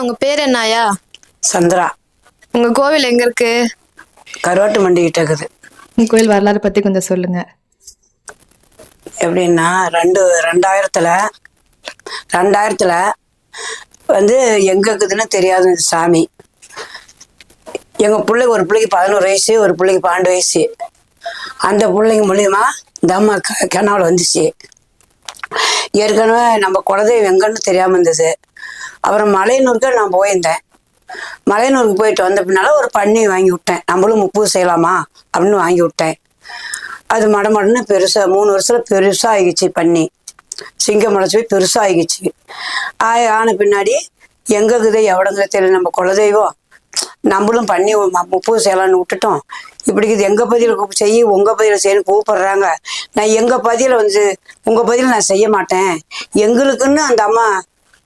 உங்க பேர் என்ன ஐயா சந்திரா. உங்க கோவில் எங்க இருக்கு? கருவாட்டு மண்டி கிட்ட இருக்குது. உங்க கோயில் வரலாறு பத்தி கொஞ்சம் சொல்லுங்க. எப்படின்னா ரெண்டு ரெண்டாயிரத்துல ரெண்டாயிரத்துல வந்து எங்க இருக்குதுன்னு தெரியாது இந்த சாமி. எங்க பிள்ளைக்கு ஒரு பிள்ளைக்கு பதினோரு வயசு ஒரு பிள்ளைக்கு பன்னெண்டு வயசு. அந்த பிள்ளைங்க மூலியமா இந்த அம்மா க- கிணவுல வந்துச்சு. ஏற்கனவே நம்ம குலதெய்வம் எங்கன்னு தெரியாம இருந்தது. அப்புறம் மலையனூருக்கு நான் போயிருந்தேன். மலையனூருக்கு போயிட்டு வந்த பின்னால ஒரு பன்னி வாங்கி விட்டேன். நம்மளும் முப்பு செய்யலாமா? அப்படின்னு வாங்கி விட்டேன். அது மடமடன்னு பெருசா மூணு வருஷத்துல பெருசா ஆகிடுச்சு பன்னி. சிங்கம் முளைச்சி போய் பெருசா ஆகிடுச்சு ஆய ஆன பின்னாடி எங்க இருக்குது எவ்வளோங்க தெரியல. நம்ம குலதெய்வம் நம்மளும் பண்ணி முப்பது செய்யலாம்னு விட்டுட்டோம். இப்படி இது எங்க பதியில் செய்ய உங்க பதியில் செய்யணும் கூப்பிடுறாங்க. நான் எங்க பதியில் வந்து உங்க பதியில் நான் செய்ய மாட்டேன். எங்களுக்குன்னு அந்த அம்மா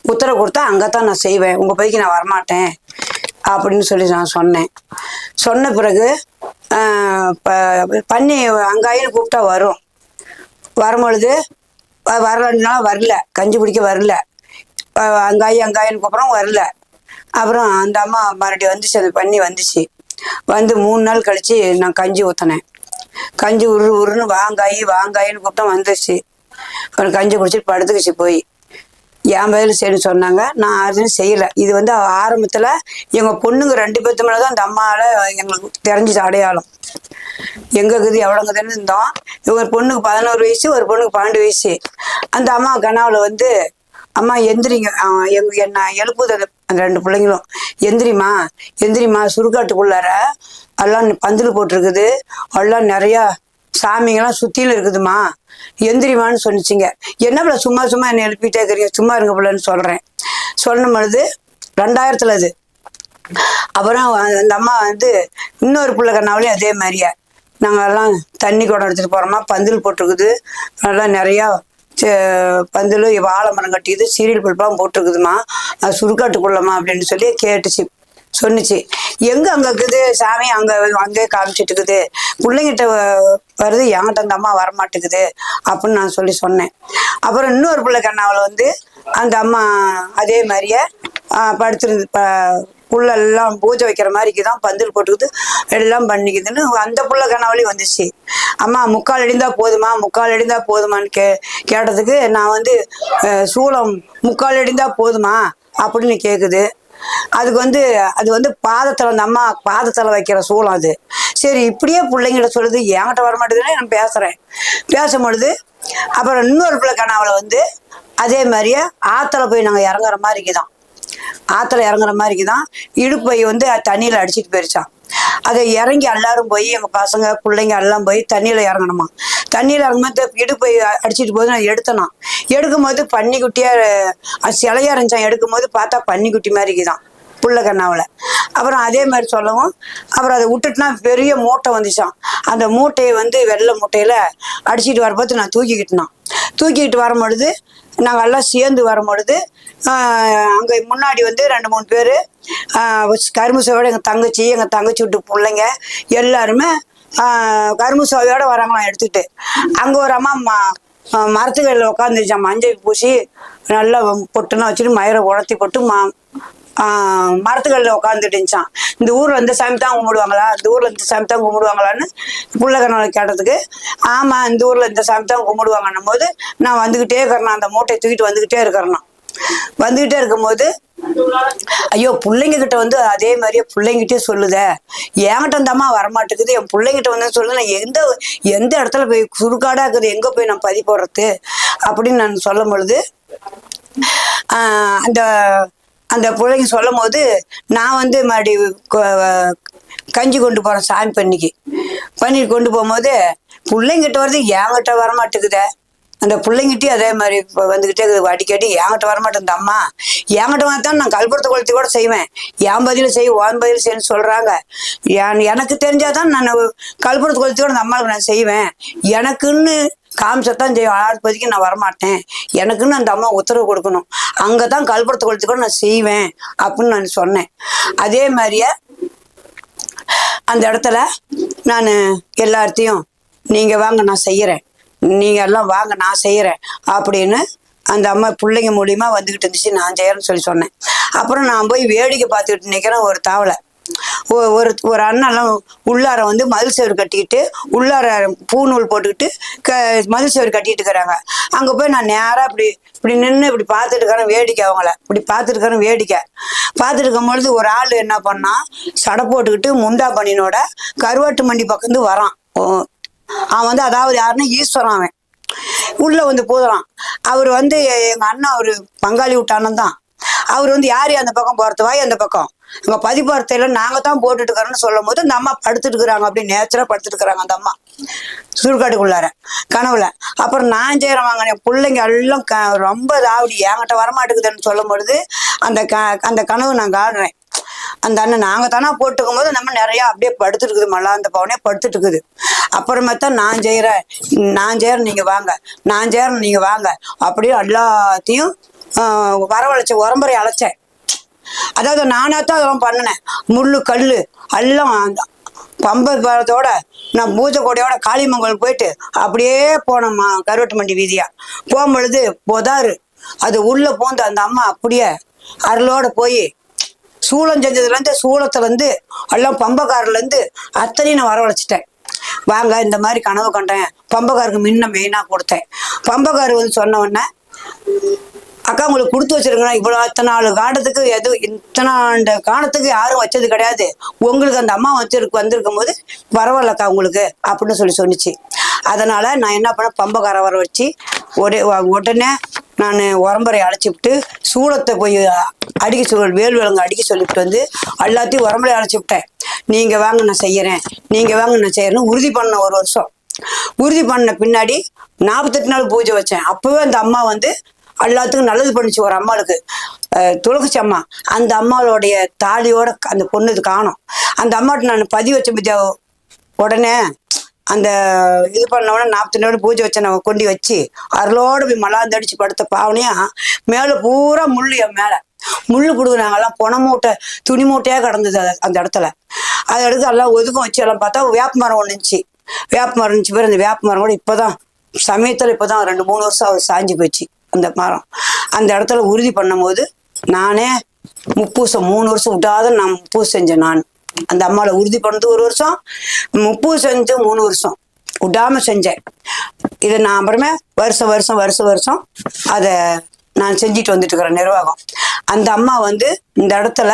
உத்தரவு கொடுத்தா அங்கதான் நான் செய்வேன். உங்க பைக்கு நான் வரமாட்டேன் அப்படின்னு சொல்லி நான் சொன்னேன். சொன்ன பிறகு ப- பண்ணி அங்காயில் கூப்பிட்டா வரும். வரும்பொழுது வ- வரல. கஞ்சி குடிக்க வரல. அங்காயி அங்காயின்னு கூப்பிட்றோம் வரல. அப்புறம் அந்த அம்மா மறுபடியும் வந்துச்சு. அந்த பண்ணி வந்துச்சு. வந்து மூணு நாள் கழிச்சு நான் கஞ்சி ஊற்றினேன் கஞ்சி உரு உருன்னு வாங்காயி வாங்காயின்னு கூப்பிட்டா வந்துச்சு அப்புறம் கஞ்சி குடிச்சிட்டு படுத்துக்குச்சு போய். என் பதில் செய்யணும்னு சொன்னாங்க. நான் அதுவும் செய்யலை. இது வந்து ஆரம்பத்தில் எங்கள் பொண்ணுங்க ரெண்டு பேர்த்து மேலே தான் அந்த அம்மாவில் எங்களுக்கு தெரிஞ்சது அடையாளம். எங்கள் இருக்குது எவ்வளோங்குதுன்னு இருந்தோம். இவங்க பொண்ணுக்கு பதினோரு வயசு ஒரு பொண்ணுக்கு பன்னெண்டு வயசு. அந்த அம்மா கனாவில் வந்து அம்மா எந்திரிங்க. எங்க என்ன எழுப்புது அந்த அந்த ரெண்டு பிள்ளைங்களும். எந்திரிம்மா எந்திரிம்மா சுருக்காட்டுக்குள்ளார எல்லாம் பந்தல் போட்டிருக்குது. எல்லாம் நிறையா சாமிங்கெல்லாம் சுத்தியில இருக்குதுமா. எந்திரிமான்னு சொன்னிச்சிங்க. என்ன பிள்ளை சும்மா சும்மா என்னை எழுப்பிட்டே இருக்கிறீங்க? சும்மா இருங்க பிள்ளைன்னு சொல்றேன். சொன்ன பொழுது ரெண்டாயிரத்துல அது. அப்புறம் அந்த அம்மா வந்து இன்னொரு பிள்ளை கண்ணாவிலையும் அதே மாதிரியே. நாங்கள் எல்லாம் தண்ணி குடம் எடுத்துட்டு போறோமா. பந்தல் போட்டிருக்குது. நல்லா நிறையா சே- பந்தல் வாழை மரம் கட்டியது சீரியல் பல்பாக போட்டிருக்குதுமா. அது சுடுகாட்டுக்குள்ளமா அப்படின்னு சொல்லி கேட்டுச்சு. சொன்னுச்சு. எங்க அங்க இருக்குது? சாமி அங்க அங்கே காமிச்சிட்டு இருக்குது பிள்ளைங்கிட்ட வ- வருது என்கிட்ட அந்த அம்மா வரமாட்டேங்குது அப்படின்னு நான் சொல்லி சொன்னேன். அப்புறம் இன்னொரு பிள்ளை கண்ணாவில் வந்து அந்த அம்மா அதே மாதிரியே படுத்துருந்து படுத்திருந்து ப புல்லெல்லாம் பூஜை வைக்கிற மாதிரிக்கு தான் பந்தல் போட்டுக்குது எல்லாம் பண்ணிக்குதுன்னு அந்த புள்ள கனவுலையும் வந்துச்சு. அம்மா முக்கால் அடிந்தா போதுமா? முக்கால் அடிந்தா போதுமான்னு கே கேட்டதுக்கு நான் வந்து சூளம் முக்கால் அடிந்தா போதுமா? அப்படின்னு கேட்குது அதுக்கு வந்து அது வந்து பாதத்தில் அந்த அம்மா பாதத்தில் வைக்கிற சூளம் அது. சரி இப்படியே பிள்ளைங்கிட்ட சொல்லுது என்கிட்ட வர மாட்டேங்குதுன்னு நான் பேசுகிறேன் பேசும் பொழுது அப்புறம் இன்னொரு பிள்ளை கனாவில் வந்து அதே மாதிரியே ஆற்றுல போய் நாங்கள் இறங்குற மாதிரி இருக்குதான் ஆற்றுல இறங்குற மாதிரிக்கு தான் இடுப்பை வந்து தண்ணியில் அடிச்சிட்டு போயிருச்சான் அதை இறங்கி எல்லாரும் போய் எங்கள் பசங்க பிள்ளைங்க எல்லாம் போய் தண்ணியில் இறங்கணுமா தண்ணியில் இறங்கும்போது இடுப்பை அடிச்சிட்டு போது நான் எடுத்தனா எடுக்கும்போது பன்னிக்குட்டியாக சிலையாக இருந்துச்சான் எடுக்கும்போது பார்த்தா பன்னிக்குட்டி மாதிரி இருக்குதான் புள்ள கண்ணாவில். அப்புறம் அதே மாதிரி சொல்லவும் அப்புறம் அதை விட்டுட்டுனா பெரிய மூட்டை வந்துச்சான் அந்த மூட்டையை வந்து வெள்ளை மூட்டையில் அடிச்சிட்டு வரும்போது நான் தூக்கிக்கிட்டேனான். தூக்கிக்கிட்டு வரும்பொழுது நாங்கள் எல்லாம் சேர்ந்து வரும்பொழுது அங்கே முன்னாடி வந்து ரெண்டு மூணு பேர் கரும்பு சோட எங்கள் தங்கச்சி எங்கள் தங்கச்சி விட்டு பிள்ளைங்க எல்லாருமே கரும்புசோவையோட வராங்களாம் எடுத்துக்கிட்டு அங்கே ஒரு அம்மா ம மரத்துகளில் உட்காந்துருச்சான் மஞ்சள் பூசி நல்லா பொட்டுலாம் வச்சுட்டு மயிரை உடத்தி போட்டு மா மரத்துகளில் உட்காந்துட்டு இருந்துச்சான் இந்த ஊர்ல இந்த சாமி தான் கும்பிடுவாங்களா? இந்த ஊர்ல இந்த சாமி தான் கும்பிடுவாங்களான்னு புள்ளகனோட கேட்டதுக்கு ஆமா இந்த ஊர்ல இந்த சாமி தான் கும்பிடுவாங்கன்னும் போது நான் வந்துகிட்டே இருக்கிறேன். அந்த மூட்டையை தூக்கிட்டு வந்துகிட்டே இருக்கிறேன். வந்துகிட்டே இருக்கும்போது ஐயோ பிள்ளைங்க கிட்ட வந்து அதே மாதிரியே பிள்ளைங்கிட்டே சொல்லுதே. என்கிட்ட அந்த வரமாட்டேங்குது. என் பிள்ளைங்கிட்ட வந்து சொல்லு நான் எந்த எந்த இடத்துல போய் சுருக்காடா இருக்குது? எங்க போய் நான் பதி போடுறது? அப்படின்னு நான் சொல்லும் பொழுது அந்த அந்த பிள்ளைங்க சொல்லும் போது நான் வந்து மறுபடி கொ- கஞ்சி கொண்டு போகிறேன் சாமி பண்ணிக்கு பண்ணிட்டு கொண்டு போகும்போது பிள்ளைங்கிட்ட வருது என்கிட்ட வரமாட்டேங்குத. அந்த பிள்ளைங்கிட்டயும் அதே மாதிரி இப்போ வந்துக்கிட்டே இருக்குது. அடிக்கடி என்கிட்ட வரமாட்டேன் அம்மா. என்கிட்ட வந்தா நான் கல்புரத்தை கொளுத்தி கூட செய்வேன். என் பதில் செய் உன் பதில் செய்யன்னு சொல்கிறாங்க என் எனக்கு தெரிஞ்சாதான் நான் கல்புரத்தை கொளுத்தி கூட அந்த அம்மாவுக்கு நான் செய்வேன். எனக்குன்னு காமிச்சத்தான் செய்வேன் ஆழ்பதிக்கு நான் வரமாட்டேன். எனக்குன்னு அந்த அம்மா உத்தரவு கொடுக்கணும். அங்கே தான் கல்புரத்து கொளுத்தி கூட நான் செய்வேன் அப்படின்னு நான் சொன்னேன். அதே மாதிரியே அந்த இடத்துல நான் எல்லார்த்தையும் நீங்கள் வாங்க நான் செய்கிறேன் நீங்கள் எல்லாம் வாங்க நான் செய்கிறேன் அப்படின்னு அந்த அம்மா பிள்ளைங்க மூலியமாக வந்துக்கிட்டு இருந்துச்சு. நான் செய்கிறேன்னு சொல்லி சொன்னேன். அப்புறம் நான் போய் வேடிக்கை பார்த்துக்கிட்டு நிற்கிறேன் ஒரு தாவலை. ஒரு ஒரு அண்ணெல்லாம் உள்ளார வந்து மதில் சேவர் கட்டிக்கிட்டு உள்ளார பூநூல் போட்டுக்கிட்டு க மதில் சேவர் கட்டிட்டு இருக்கிறாங்க. அங்கே போய் நான் நேராக இப்படி இப்படி நின்று இப்படி பார்த்துட்டு இருக்கிறேன் வேடிக்கை அவங்கள. இப்படி பார்த்துட்டு இருக்கிறேன் வேடிக்கை. பார்த்துட்டு இருக்கும் பொழுது ஒரு ஆள் என்ன பண்ணான் சடை போட்டுக்கிட்டு முண்டா பண்ணினோட கருவாட்டு மண்டி பக்கம் இருந்து வரான். ஓ, அவன் வந்து அதாவது யாருன்னா ஈஸ்வரன் அவன். உள்ள வந்து போதுறான் அவர் வந்து எங்க அண்ணன் ஒரு பங்காளி விட்டானன் தான். அவர் வந்து யாரு அந்த பக்கம் போறது வாய் அந்த பக்கம்? எங்க பதிப்பார்த்தையில நாங்க தான் போட்டுட்டு இருக்கிறோம்னு சொல்லும் போது அந்த அம்மா படுத்துட்டு இருக்கிறாங்க அப்படி நேச்சரா படுத்துட்டு இருக்கிறாங்க அந்த அம்மா. சுடுகாட்டுக்குள்ளார. கனவுல. அப்புறம் நான் செய்யறேன் வாங்க என் பிள்ளைங்க எல்லாம் க ரொம்ப ராவடி என்கிட்ட வரமாட்டேங்குதுன்னு சொல்லும் பொழுது அந்த க அந்த கனவு நான் காடுறேன் அந்த அண்ணன் நாங்க தானே போட்டுக்கும் போது நம்ம நிறைய அப்படியே படுத்துட்டு இருக்குது மல்லாந்த பவனே படுத்துட்டு இருக்குது அப்புறமா தான் நான் செய்யறேன் நான் செய்யறேன் நீங்க வாங்க. நான் செய்யறேன் நீங்க வாங்க. அப்படியே எல்லாத்தையும் ஆஹ், வரவழைச்ச உரம்பரை அழைச்சேன். அதாவது நானா தான் அதெல்லாம் பண்ணினேன். முள்ளு கல் எல்லாம் பம்பை பழத்தோட நான் பூஜை கொடையோட காளிமங்கல் போயிட்டு அப்படியே போனோம்மா கருவட்டு மண்டி வீதியா. போகும்பொழுது பொதாறு அது உள்ள போந்து அந்த அம்மா அப்படியே அருளோட போய் சூளம் செஞ்சதுலேருந்து சூளத்துலேருந்து எல்லாம் பம்பக்காரிலேருந்து அத்தனையும் நான் வரவழைச்சிட்டேன். வாங்க இந்த மாதிரி கனவு கண்டேன். பம்பக்காருக்கு முன்ன மெயினாக கொடுத்தேன். பம்பக்காரு வந்து சொன்ன உடனே அக்கா உங்களுக்கு கொடுத்து வச்சிருக்கேன்? இவ்வளோ இத்தனை நாலு காலத்துக்கு எது இத்தனை ஆண்டு காலத்துக்கு யாரும் வச்சது கிடையாது. உங்களுக்கு அந்த அம்மா வச்சிருக்கு வந்திருக்கும் போது பரவாயில்லக்கா உங்களுக்கு அப்படின்னு சொல்லி சொன்னிச்சு. அதனால் நான் என்ன பண்ணேன்? பம்பக்கார வர வச்சு ஒரே உடனே நான் உரம்பரை அழைச்சி விட்டு சூளத்தை போய் அடிக்க சொல் வேல் விலங்கு அடிக்க சொல்லிவிட்டு வந்து எல்லாத்தையும் உரம்பரை அழைச்சி விட்டேன். நீங்கள் வாங்க நான் செய்கிறேன் நீங்கள் வாங்க நான் செய்கிறேன்னு உறுதி பண்ண ஒரு வருஷம். உறுதி பண்ண பின்னாடி நாற்பத்தெட்டு நாள் பூஜை வச்சேன். அப்போவே அந்த அம்மா வந்து எல்லாத்துக்கும் நல்லது பண்ணுச்சு ஒரு அம்மாளுக்கு. துளக்குச்சி அம்மா அந்த அம்மாவோடைய தாலியோட அந்த பொண்ணு இது காணும். அந்த அம்மாட்ட நான் பதிவு வச்ச பத்தியா உடனே அந்த இது பண்ண உடனே நாற்பத்தி நாள் பூஜை வச்ச நான் கொண்டு வச்சு அருளோடு போய் மலாந்து அடிச்சு படுத்த பாவனையா மேலே பூரா முள்ளு என் மேலே. முள்ளு பிடுங்கினாங்கெல்லாம் பொண மூட்டை துணி மூட்டையாக கிடந்தது அது- அந்த இடத்துல. அதை எடுத்து எல்லாம் ஒதுக்கம் வச்சு எல்லாம் பார்த்தா வேப்ப மரம் ஒன்று இருந்துச்சு. வேப்ப மரம் இருந்துச்சு. பேர் அந்த வேப்ப மரம் கூட இப்போதான் சமயத்தில் இப்போதான் ரெண்டு மூணு வருஷம் அவர் சாஞ்சு போச்சு. அந்த மரம். அந்த இடத்துல உறுதி பண்ணும்போது நானே முப்பூசம் மூணு வருஷம் விட்டாத நான் முப்பூசம் செஞ்சேன் நான். அந்த அம்மாவில் உறுதி பண்ணது ஒரு வருஷம் முப்பூசம் செஞ்சு மூணு வருஷம். விடாம செஞ்சேன். இதை நான் அப்புறமே வருஷம் வருஷம் வருஷம் வருஷம் அதை நான் செஞ்சுட்டு வந்துட்டு இருக்கிறேன் நிர்வாகம். அந்த அம்மா வந்து இந்த இடத்துல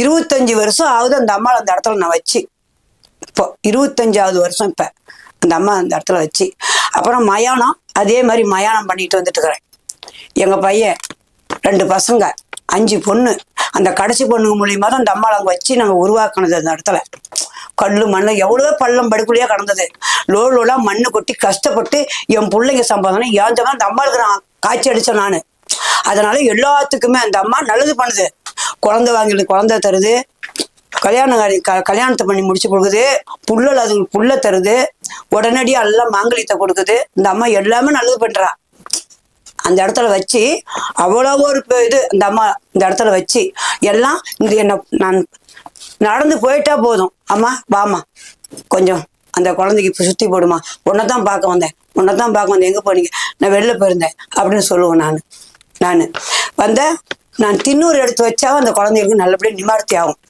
இருபத்தஞ்சு வருஷம் ஆகுது அந்த அம்மாவை அந்த இடத்துல நான் வச்சு. இப்போ இருபத்தஞ்சாவது வருஷம் இப்போ அந்த அம்மா அந்த இடத்துல வச்சு. அப்புறம் மயானம் அதே மாதிரி மயானம் பண்ணிட்டு வந்துட்டு இருக்கிறேன். எங்கள் பையன் ரெண்டு பசங்க அஞ்சு பொண்ணு. அந்த கடைசி பொண்ணுங்க மூலியமா தான் அந்த அம்மாவை அங்கே வச்சு நாங்கள் உருவாக்கினது அந்த இடத்துல. கல் மண்ணு எவ்வளோ பள்ளம் படுக்குள்ளேயே கடந்தது. லோ லோடாக மண்ணு கொட்டி கஷ்டப்பட்டு என் பிள்ளைங்க சம்பாதனை ஏஞ்சவன் அந்த அம்மாவுக்கு நான் காய்ச்சி அடித்தேன் நான். அதனால எல்லாத்துக்குமே அந்த அம்மா நல்லது பண்ணுது. குழந்தை வாங்கி குழந்தை தருது. கல்யாணம் க கல்யாணத்தை பண்ணி முடிச்சு கொடுக்குது. புள்ளல் அதுங்களுக்கு புள்ள தருது. உடனடியாக எல்லாம் மாங்கலியத்தை கொடுக்குது. இந்த அம்மா எல்லாமே நல்லது பண்றா. அந்த இடத்துல வச்சு அவ்வளோ ஒரு இது இந்த அம்மா இந்த இடத்துல வச்சு எல்லாம் இந்த என்ன நான் நடந்து போயிட்டா போதும். அம்மா வாம்மா. கொஞ்சம் அந்த குழந்தைக்கு இப்போ சுற்றி போடுமா. உன்னை தான் பார்க்க வந்தேன். உன்னை தான் பார்க்க வந்தேன். எங்கே போனீங்க? நான் வெளில போயிருந்தேன் அப்படின்னு சொல்லுவேன் நான். நான். வந்தேன் நான் தின்னூறு எடுத்து வச்சா அந்த குழந்தைகளுக்கு நல்லபடியாக நிமார்த்தி ஆகும்.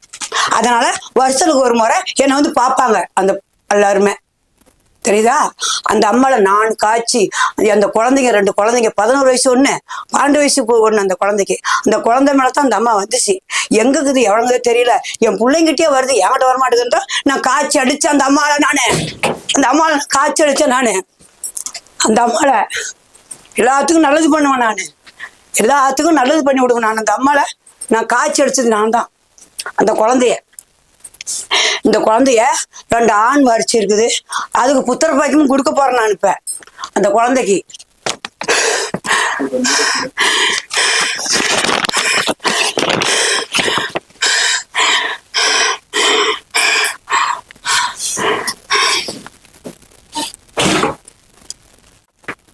அதனால வருஷத்துக்கு ஒரு முறை என்னை வந்து பார்ப்பாங்க அந்த எல்லாருமே. தெரியுதா? அந்த அம்மாவை நான் காய்ச்சி அந்த குழந்தைங்க ரெண்டு குழந்தைங்க பதினோரு வயசு ஒன்று பன்னெண்டு வயசு ஒன்று அந்த குழந்தைக்கு. அந்த குழந்தை மேலே தான் அந்த அம்மா வந்துச்சு. எங்கே இருக்குது எவ்வளோங்கிறது தெரியல. என் பிள்ளைங்கிட்டே வருது என்கிட்ட வர நான் காய்ச்சி அடித்தேன் அந்த அம்மாவை நானே. அந்த அம்மாவை காய்ச்சி அடித்தேன் நான். அந்த அம்மாவை எல்லாத்துக்கும் நல்லது பண்ணுவேன் நான். எல்லாத்துக்கும் நல்லது பண்ணி விடுவேன் நான். அந்த அம்மாவை நான் காய்ச்சி அடித்தது நான் தான் அந்த குழந்தைய. இந்த குழந்தைய ரெண்டு ஆண் வரிச்சு இருக்குது அதுக்கு புத்திர பாக்கியமும் கொடுக்க போறேன் நான் இப்ப. அந்த குழந்தைக்கு.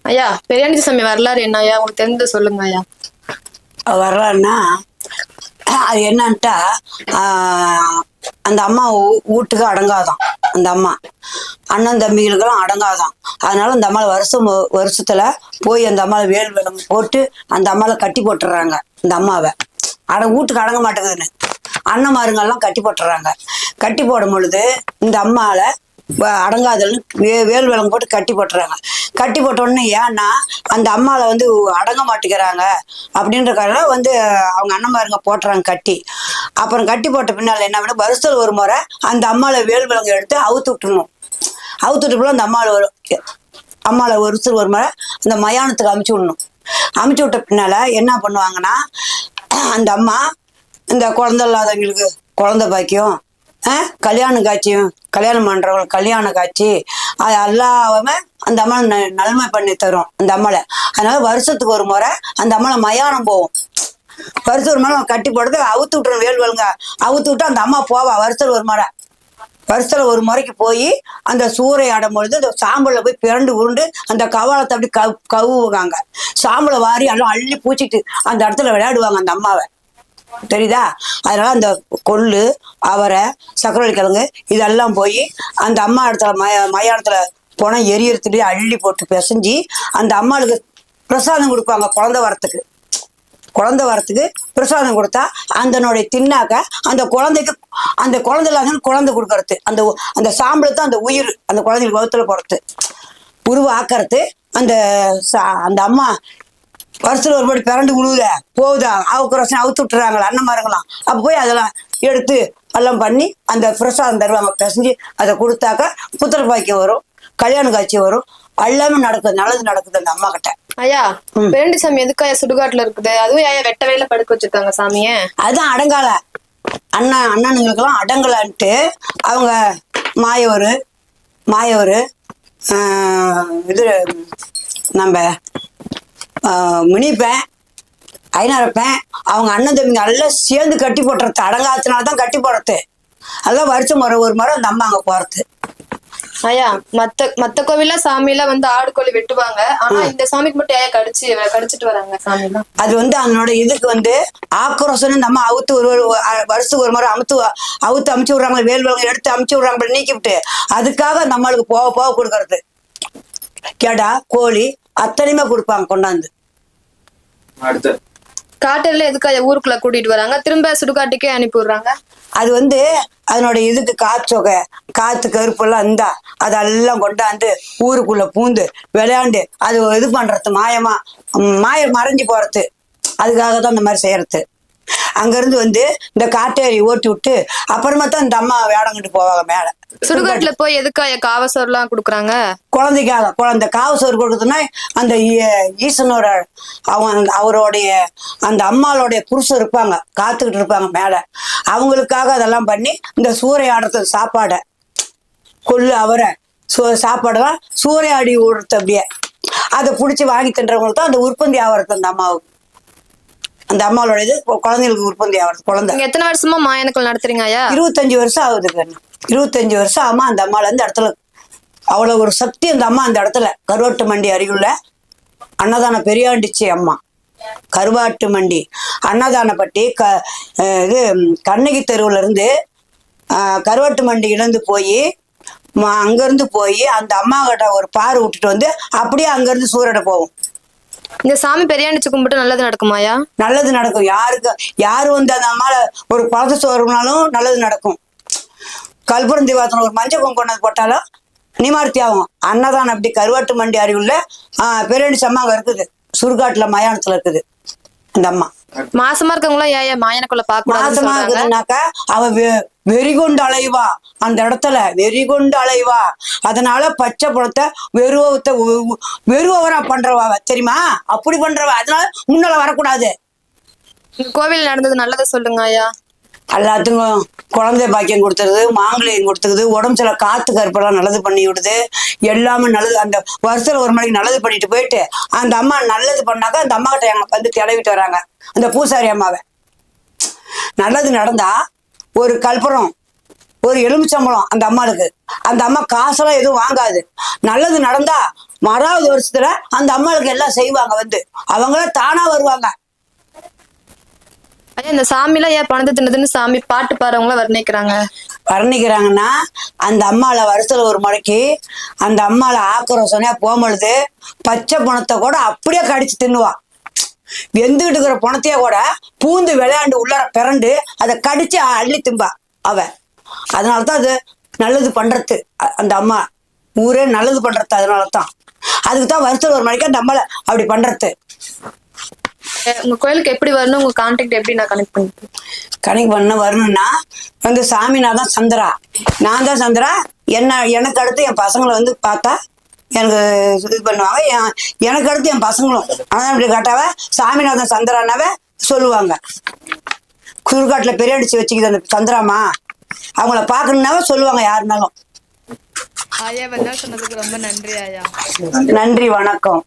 ஐயா பெரியாண்டி சாமி வரலாறு என்ன ஐயா? உங்களுக்கு தெரிஞ்சது சொல்லுங்க ஐயா. வர்றான்னா அது என்னன்ட்டா ஆஹ், அந்த அம்மா வீட்டுக்கு அடங்காதான் அந்த அம்மா. அண்ணன் தம்பிகளுக்கெல்லாம் அடங்காதான். அதனால அந்த அம்மாவை வருஷம் வருஷத்துல போய் அந்த அம்மாவை வேல் விளம்பு போட்டு அந்த அம்மாவை கட்டி போட்டுறாங்க இந்த அம்மாவை. அட வீட்டுக்கு அடங்க மாட்டேங்குதுன்னு. அண்ணன்மாருங்கெல்லாம் கட்டி போட்டுறாங்க. கட்டி போடும் பொழுது இந்த அம்மாவை அடங்காதல் வே வேல் விலங்கு போட்டு கட்டி போட்டுறாங்க. கட்டி போட்ட உடனே ஏன்னா அந்த அம்மாவை வந்து அடங்க மாட்டேங்கிறாங்க. அப்படின்றக்காக வந்து அவங்க அண்ணன்மாருங்க போட்டுறாங்க கட்டி. அப்புறம் கட்டி போட்ட பின்னால் என்ன பண்ண வருஷத்தில் ஒரு முறை அந்த அம்மாவை வேல் விலங்கு எடுத்து அவுத்து விட்டுணும் அவுத்து விட்டு அந்த அம்மாவை ஒரு அம்மாவை ஒரு முறை அந்த மயானத்துக்கு அமுச்சு விடணும். அமுச்சு விட்ட பின்னால் என்ன பண்ணுவாங்கன்னா அந்த அம்மா இந்த குழந்தை இல்லாதவங்களுக்கு குழந்தை பாக்கியம் கல்யாண காட்சியும் கல்யாணம் பண்றவங்க கல்யாண காட்சி. அது எல்லாமே அந்த அம்மா ந- நன்மை பண்ணி தரும் அந்த அம்மளை. அதனால வருஷத்துக்கு ஒரு முறை அந்த அம்மளை மயானம் போகும் வருஷம் ஒரு முறை கட்டி போடுறது அவுத்து விட்டுரும் வேல் வலுங்க அவுத்து விட்டு அந்த அம்மா போவா வருஷத்துல ஒரு முறை. வருஷத்துல ஒரு முறைக்கு போய் அந்த சூறை ஆடும் பொழுது அந்த சாம்பலை போய் பிறண்டு உருண்டு அந்த கவாலத்தை அப்படி கவு கவுவாங்க சாம்பலை வாரி எல்லாம் அள்ளி பூச்சிட்டு அந்த இடத்துல விளையாடுவாங்க அந்த அம்மாவை. தெரியுதா? அதனால அந்த கொள்ளு அவரை சக்கரவள்ளி கிழங்கு இதெல்லாம் போய் அந்த அம்மா இடத்துல மய மயானத்துல போனா எரியறதுலேயே அள்ளி போட்டு பிசைஞ்சு அந்த அம்மாளுக்கு பிரசாதம் கொடுப்பாங்க குழந்தை வரத்துக்கு. குழந்தை வரத்துக்கு பிரசாதம் கொடுத்தா அந்தனுடைய தின்னாக்க அந்த குழந்தைக்கு அந்த குழந்தை இல்லாத குழந்தை கொடுக்கறது. அந்த அந்த சாம்பல் தான் அந்த உயிர் அந்த குழந்தைகளுக்கு வகுத்துல போறது உருவாக்குறது அந்த சா- அந்த அம்மா வருஷத்துல ஒரு படி பிறண்டு விழுவுத போகுதா? அவுக்கு ரசனை அவுத்து விட்டுறாங்களா? அண்ணன்மாருங்களாம் அப்போ போய் அதெல்லாம் எடுத்து எல்லாம் பண்ணி அந்த பிரசாதம் தருவாங்க. பிசைஞ்சு அதை கொடுத்தாக்க புத்திர பாக்கியம் வரும். கல்யாண காட்சி வரும். எல்லாமே நடக்குது. நல்லது நடக்குது அந்த அம்மா கிட்ட ஐயா பேரண்டி சாமி எதுக்கு ஐயா சுடுகாட்டுல இருக்குது? அதுவும் ஐயா வெட்ட வேலை படுக்க வச்சிருக்காங்க சாமிய. அதுதான் அடங்கால. அண்ணன் அண்ணனுங்களுக்கெல்லாம் அடங்கலான்ட்டு அவங்க மாயவர் மாயவர் இது நம்ம முனிப்பேன் ஐநரப்பேன் அவங்க அண்ணன் தம்பிங்க எல்லாம் சேர்ந்து கட்டி போட்டுறது அடங்காததுனால தான் கட்டி போடுறது. அதெல்லாம் வருஷம் ஒரு ஒரு முறை அந்த அம்மா அங்கே போகிறது ஐயா மத்த மத்த கோவில்ல சாமி எல்லாம் வந்து ஆடு கோழி வெட்டுவாங்க. ஆனா இந்த சாமிக்கு மட்டும் ஐயா கடிச்சு கடிச்சிட்டு வராங்க சாமி அது வந்து அதனோட இதுக்கு வந்து ஆக்ரோஷம் நம்ம அவுத்து ஒரு வருஷத்துக்கு ஒரு முறை அமுத்து அவுத்து அமுச்சு விடுறாங்க வேல் எடுத்து அமுச்சு விடுறாங்க நீக்கி விட்டு அதுக்காக நம்மளுக்கு போக போக கொடுக்கறது. கெடா கோழி அத்தனையுமே கொடுப்பாங்க கொண்டாந்து. அடுத்து. காட்டுல எதுக்கு ஐயா ஊருக்குள்ள கூட்டிட்டு வராங்க? திரும்ப சுடுகாட்டுக்கே அனுப்பி விடுறாங்க அது வந்து அதனோட இதுக்கு காற்றொகை காத்து கருப்பெல்லாம் இருந்தா அதெல்லாம் கொண்டாந்து ஊருக்குள்ள பூந்து விளையாண்டு அது இது பண்றது மாயமா ம், மாயம் மறைஞ்சு போறது. அதுக்காக தான் இந்த மாதிரி செய்யறது. அங்கிருந்து வந்து இந்த காட்டேரி ஓட்டி விட்டு அப்புறமா தான் இந்த அம்மா வேடங்கிட்டு போவாங்க மேல. சுடுகாட்டுல போய் எதுக்கு ஐயா காவசம் எல்லாம் குடுக்குறாங்க? குழந்தைக்காக குழந்தை காவு சோறு கொடுக்குதுன்னா அந்த ஈசனோட அவன் அவருடைய அந்த அம்மாளுடைய புருஷன் இருப்பாங்க காத்துக்கிட்டு இருப்பாங்க மேல. அவங்களுக்காக அதெல்லாம் பண்ணி இந்த சூறையாடுறது சாப்பாடை. கொள்ளு அவரை சூ சாப்பாடெல்லாம் சூறையாடி விடுறது அப்படியே. அதை பிடிச்சி வாங்கி தின்றவங்களுக்கு தான் அந்த உற்பத்தி ஆகிறது அந்த அம்மாவுக்கு. அந்த அம்மாவோட இது குழந்தைங்களுக்கு உற்பத்தி ஆகிறது குழந்தை. நீங்க எத்தனை வருஷமா மாயனக்கள் நடத்துறீங்க ஐயா? இருபத்தஞ்சு வருஷம் ஆகுது கண்ணு. இருபத்தஞ்சு வருஷம் ஆமா அந்த அம்மால அந்த இடத்துல அவ்வளவு ஒரு சக்தி அந்த அம்மா அந்த இடத்துல. கருவாட்டு மண்டி அருகிலுள்ள அன்னதான பெரியாண்டிச்சி அம்மா. கருவாட்டு மண்டி. அன்னதானப்பட்டி க இது கண்ணகி தெருவுல இருந்து அஹ், கருவாட்டு மண்டி இழந்து போய் அங்கிருந்து போய் அந்த அம்மா கிட்ட ஒரு பாரு விட்டுட்டு வந்து அப்படியே அங்கிருந்து சூரடை போகும். இந்த சாமி பெரியாண்டிச்சு கும்பிட்டு நல்லது நடக்குமாயா நல்லது நடக்கும். யாருக்கு யாரு வந்து அந்த அம்மால ஒரு பழத்தை சோறுனாலும் நல்லது நடக்கும். கல்புரம் தீபாத்தனம் ஒரு மஞ்சள் குங்குமம் போட்டாலும் நிமார்த்தி ஆகும். அன்னதானம் அப்படி கருவாட்டு மண்டி அருகில் பெரியணி சம்மா அங்க இருக்குது. சுடுகாட்டுல மயானத்துல இருக்குது. அந்த அம்மா. மாசமா இருக்கவங்க ஏன் மாயனக்குள்ள பாக்க மாசமா கூடாதுன்னு இருக்குதுன்னாக்கா அவ வெ- வெறிகொண்டு அலைவா அந்த இடத்துல வெறிகொண்டு அலைவா அதனால பச்சை பழத்தை வெறுவத்தை வெறுவவரா பண்றவா தெரியுமா? அப்படி பண்றவா. அதனால முன்னால வரக்கூடாது. கோவில் நடந்தது நல்லதை சொல்லுங்க ஐயா. எல்லாத்துக்கும் குழந்தை பாக்கியம் கொடுத்துருது மாங்கல்யம் கொடுத்துருது உடம்பு சில காத்து கருப்பெல்லாம் நல்லது பண்ணி விடுது. எல்லாமே நல்லது. அந்த வருஷத்துல ஒரு மணிக்கு நல்லது பண்ணிட்டு போயிட்டு அந்த அம்மா நல்லது பண்ணாக்க அந்த அம்மா கிட்ட எங்க வந்து கிளவிட்டு வராங்க. அந்த பூசாரி அம்மாவை. நல்லது நடந்தா ஒரு கல்புரம் ஒரு எலுமிச்சம்பழம் அந்த அம்மாளுக்கு. அந்த அம்மா காசெல்லாம் எதுவும் வாங்காது. நல்லது நடந்தா மறாவது வருஷத்துல அந்த அம்மாளுக்கு எல்லாம் செய்வாங்க வந்து. அவங்கள தானா வருவாங்க. இந்த சாமி எல்லாம் ஏன் பணத்தை தின்னதுன்னு சாமி பாட்டு பாடுறவங்கள வர்ணிக்கிறாங்க. வர்ணிக்கிறாங்கன்னா அந்த அம்மாவை வருஷத்துல ஒரு முறைக்கு அந்த அம்மாவை ஆக்ரோஷனையா போம்பொழுது பச்சை பணத்தை கூட அப்படியே கடிச்சு தின்னுவா. வெந்துகிட்டு இருக்கிற பணத்தையே கூட பூந்து விளையாண்டு உள்ளார பிறண்டு அதை கடிச்சு அள்ளி திம்பா அவ. அதனால தான் அது நல்லது பண்றது. அந்த அம்மா. ஊரே நல்லது பண்றது அதனால தான் அதுக்கு தான் வருஷத்துல ஒரு மணிக்கு அம்மாவை அப்படி பண்றது. உங்க கோயிலுக்கு எப்படி வரணும்? உங்க கான்டாக்ட் எப்படி நான் கனெக்ட் பண்ணிப்பேன்? கணக்கு பண்ண வரணும்னா வந்து சாமினா தான் சந்திரா. நான் தான் சந்திரா. என்ன எனக்கு அடுத்து என் பசங்களை வந்து பார்த்தா எனக்கு இது பண்ணுவாங்க. என் எனக்கு அடுத்து என் பசங்களும். ஆனால் இப்படி கேட்டாவ சாமிநாதன் சந்திரானாவ சொல்லுவாங்க. குறுக்காட்டில் பெரிய அடிச்சு வச்சுக்கிது அந்த சந்திராமா அவங்கள பார்க்கணுன்னாவே சொல்லுவாங்க யாருனாலும். ஆயா வெள்ளா சொன்னதுக்கு ரொம்ப நன்றி ஆயா. நன்றி வணக்கம்.